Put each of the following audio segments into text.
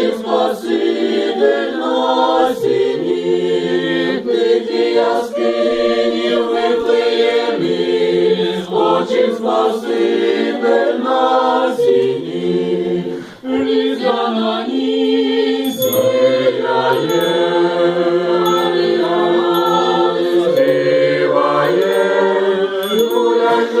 Спочив Спаситель на сіні, тихі яскині в Вифлеємі, Спочив Спаситель на сіні, різдвяна ніч сіяє, співає, люляй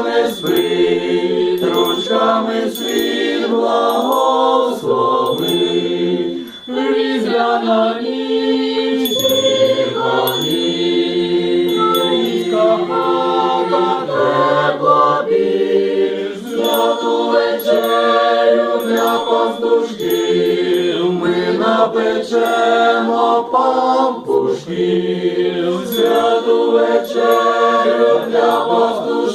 не спить, ручками світ благословить, різдвяна ніч, тиха ніч, хата тепла біж, святу вечерю для пастушків, ми напечемо пампушків, святу вечерю для пастушків,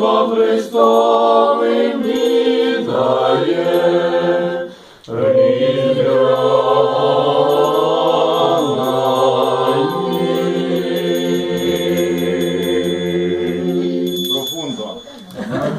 Христовим віддає.